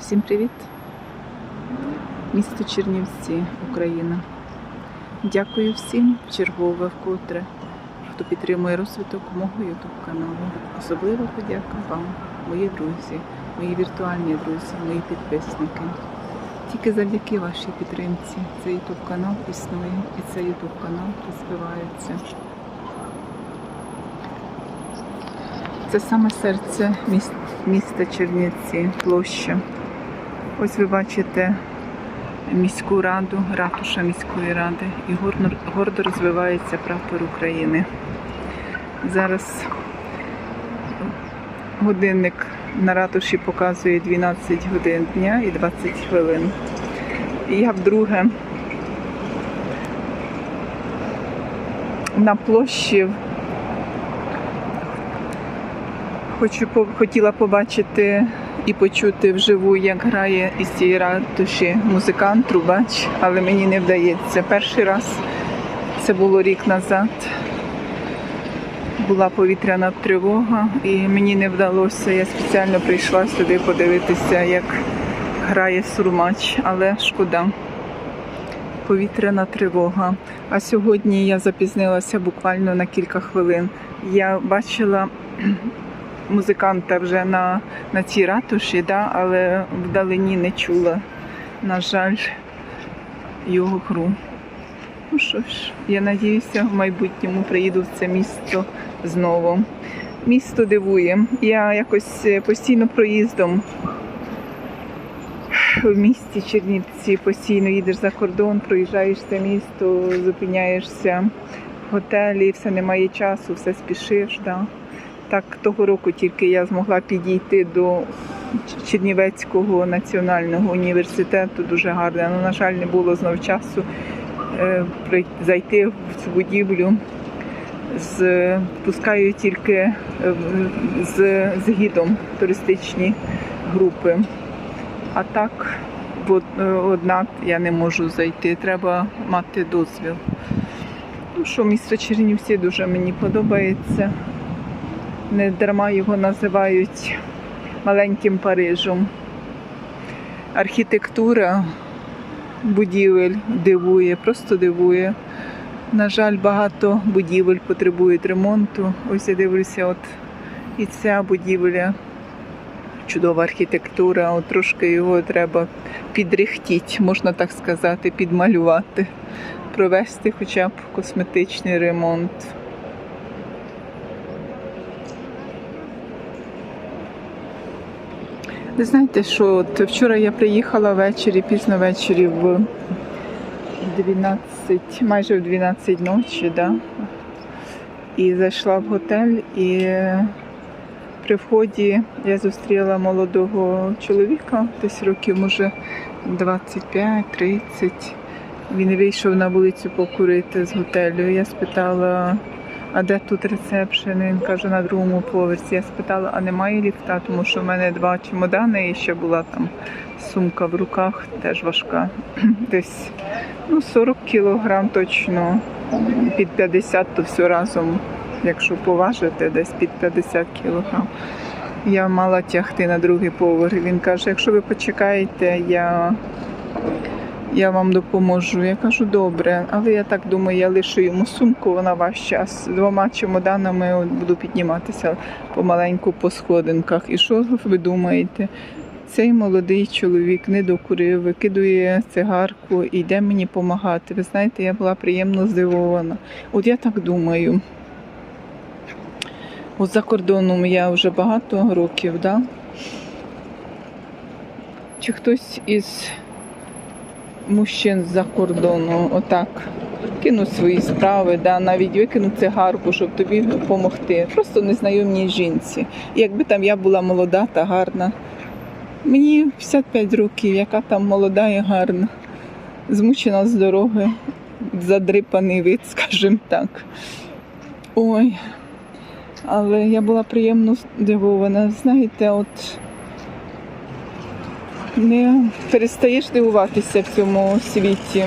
Всім привіт! Місто Чернівці, Україна. Дякую всім чергове вкотре, хто підтримує розвиток мого YouTube каналу. Особлива подяка вам, мої друзі, мої віртуальні друзі, мої підписники. Тільки завдяки вашій підтримці цей YouTube канал існує і цей YouTube канал розвивається. Це саме серце міста Чернівці, площа. Ось ви бачите міську раду, ратуша міської ради і гордо, розвивається прапор України. Зараз годинник на ратуші показує 12 годин дня і 20 хвилин. І я вдруге на площі Хочу хотіла побачити і почути вживу, як грає із цієї ратуші музикант, трубач, але мені не вдається. Перший раз це було рік назад. Була повітряна тривога, і мені не вдалося. Я спеціально прийшла сюди подивитися, як грає сурмач, але шкода. Повітряна тривога. А сьогодні я запізнилася буквально на кілька хвилин. Я бачила музиканта вже на, на цій ратуші, да, але вдалині не чула, на жаль, його гру. Ну що ж, я надіюся, в майбутньому приїду в це місто знову. Місто дивує. Я якось е, постійно проїздом в місті Чернівці, постійно їдеш за кордон, проїжджаєш це місто, зупиняєшся в готелі, все немає часу, все спішиш. Да. Так, того року тільки я змогла підійти до Чернівецького національного університету, дуже гарно. Але, на жаль, не було знов часу е, зайти в цю будівлю. З, пускаю тільки е, з, з гідом туристичні групи. А так, од- е, однак я не можу зайти, треба мати дозвіл. Ну що, місто Чернівці дуже мені подобається. Не дарма його називають маленьким Парижем. Архітектура будівель дивує, просто дивує. На жаль, багато будівель потребують ремонту. Ось я дивлюся, от і ця будівля, чудова архітектура, от трошки його треба підрихтіть, можна так сказати, підмалювати, провести хоча б косметичний ремонт. Ви знаєте, що от вчора я приїхала ввечері, пізно ввечері в 12, майже в 12 ночі, да? і зайшла в готель, і при вході я зустріла молодого чоловіка, десь років, може, 25-30. Він вийшов на вулицю покурити з готелю. Я спитала, а де тут ресепшн? Він каже, на другому поверсі. Я спитала, а немає ліфта, тому що в мене два чемодани і ще була там сумка в руках, теж важка. Десь ну, 40 кілограм точно, під 50, то все разом, якщо поважити, десь під 50 кілограм. Я мала тягти на другий поверх. Він каже, якщо ви почекаєте, я я вам допоможу. Я кажу, добре, але я так думаю, я лишу йому сумку, вона важча. З двома чемоданами буду підніматися помаленьку по сходинках. І що ви думаєте? Цей молодий чоловік не докурив, викидує цигарку і йде мені допомагати. Ви знаєте, я була приємно здивована. От я так думаю. От за кордоном я вже багато років, да? Чи хтось із мужчин з-за кордону отак кинуть свої справи, да, навіть викинуть цигарку, щоб тобі допомогти. Просто незнайомній жінці. Якби там я була молода та гарна. Мені 55 років, яка там молода і гарна. Змучена з дороги, задрипаний вид, скажімо так. Ой. Але я була приємно здивована. Знаєте, от не перестаєш дивуватися в цьому світі.